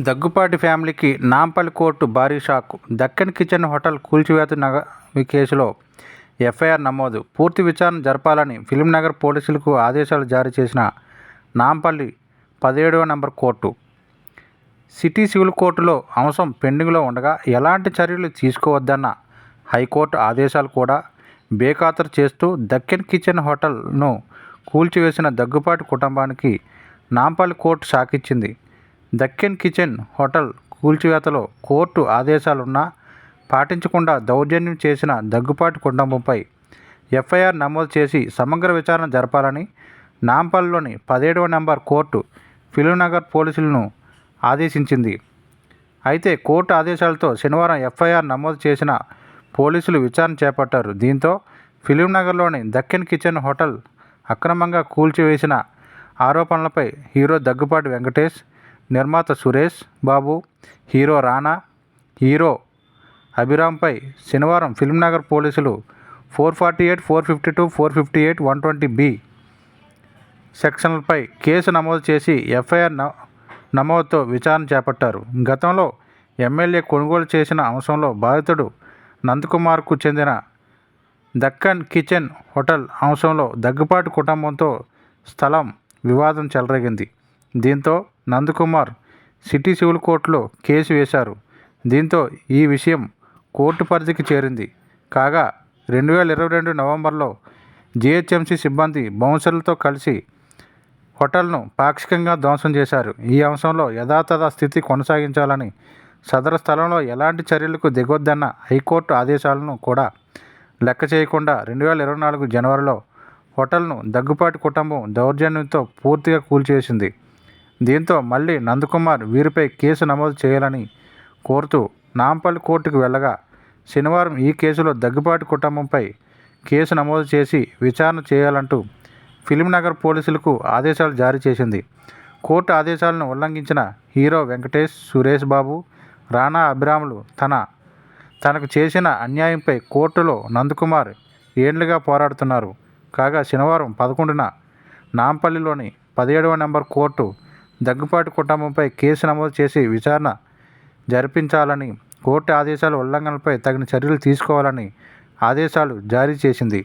దగ్గుపాటి ఫ్యామిలీకి నాంపల్లి కోర్టు భారీ shock. Deccan kitchen hotel కూల్చివేత నగ కేసులో ఎఫ్ఐఆర్ నమోదు. పూర్తి విచారణ జరపాలని ఫిలింనగర్ పోలీసులకు ఆదేశాలు జారీ చేసిన నాంపల్లి పదిహేడవ నంబర్ కోర్టు. సిటీ సివిల్ కోర్టులో అంశం పెండింగ్లో ఉండగా ఎలాంటి చర్యలు తీసుకోవద్దన్న హైకోర్టు ఆదేశాలు కూడా బేఖాతరు చేస్తూ దక్కన్ కిచెన్ హోటల్ను కూల్చివేసిన దగ్గుపాటి కుటుంబానికి నాంపల్లి కోర్టు షాక్ ఇచ్చింది. దక్కన్ కిచెన్ హోటల్ కూల్చివేతలో కోర్టు ఆదేశాలున్నా పాటించకుండా దౌర్జన్యం చేసిన దగ్గుపాటి కుటుంబంపై ఎఫ్ఐఆర్ నమోదు చేసి సమగ్ర విచారణ జరపాలని నాంపల్లిలోని పదిహేడవ నెంబర్ కోర్టు ఫిలింనగర్ పోలీసులను ఆదేశించింది. అయితే కోర్టు ఆదేశాలతో శనివారం ఎఫ్ఐఆర్ నమోదు చేసిన పోలీసులు విచారణ చేపట్టారు. దీంతో ఫిలింనగర్లోని దక్కన్ కిచెన్ హోటల్ అక్రమంగా కూల్చివేసిన ఆరోపణలపై హీరో దగ్గుపాటి వెంకటేష్ నిర్మాత సురేష్ బాబు హీరో రానా హీరో అభిరామ్పై శనివారం ఫిల్మ్నగర్ పోలీసులు four forty eight four fifty two four fifty eight one twenty B సెక్షన్లపై కేసు నమోదు చేసి ఎఫ్ఐఆర్ న- నమోదుతో విచారణ చేపట్టారు. గతంలో ఎమ్మెల్యే కొనుగోలు చేసిన అంశంలో బాధితుడు నందకుమార్కు చెందిన దక్కన్ కిచెన్ హోటల్ అంశంలో దగ్గుపాటి కుటుంబంతో స్థలం వివాదం చెలరేగింది. దీంతో నందకుమార్ సిటీ సివిల్ కోర్టులో కేసు వేశారు. దీంతో ఈ విషయం కోర్టు పరిధికి చేరింది. కాగా రెండు వేల ఇరవై రెండు నవంబర్లో జిహెచ్ఎంసీ సిబ్బంది బౌన్సర్లతో కలిసి హోటల్ను పాక్షికంగా ధ్వంసం చేశారు. ఈ అంశంలో యథాతథ స్థితి కొనసాగించాలని సదర స్థలంలో ఎలాంటి చర్యలకు దిగొద్దన్న హైకోర్టు ఆదేశాలను కూడా లెక్క చేయకుండా రెండు వేల ఇరవై నాలుగు జనవరిలో హోటల్ను దగ్గుపాటి కుటుంబం దౌర్జన్యంతో పూర్తిగా కూల్చేసింది. దీంతో మళ్ళీ నందకుమార్ వీరిపై కేసు నమోదు చేయాలని కోరుతూ నాంపల్లి కోర్టుకు వెళ్ళగా శనివారం ఈ కేసులో దగ్గుబాటు కుటుంబంపై కేసు నమోదు చేసి విచారణ చేయాలంటూ ఫిలింనగర్ పోలీసులకు ఆదేశాలు జారీ చేసింది. కోర్టు ఆదేశాలను ఉల్లంఘించిన హీరో వెంకటేష్ సురేష్ బాబు రానా అభిరాములు తన తనకు చేసిన అన్యాయంపై కోర్టులో నందకుమార్ ఏండ్లుగా పోరాడుతున్నారు. కాగా శనివారం పదకొండున నాంపల్లిలోని పదిహేడవ నెంబర్ కోర్టు దగ్గుపాటి కుటుంబంపై కేసు నమోదు చేసి విచారణ జరిపించాలని కోర్టు ఆదేశాల ఉల్లంఘనలపై తగిన చర్యలు తీసుకోవాలని ఆదేశాలు జారీ చేసింది.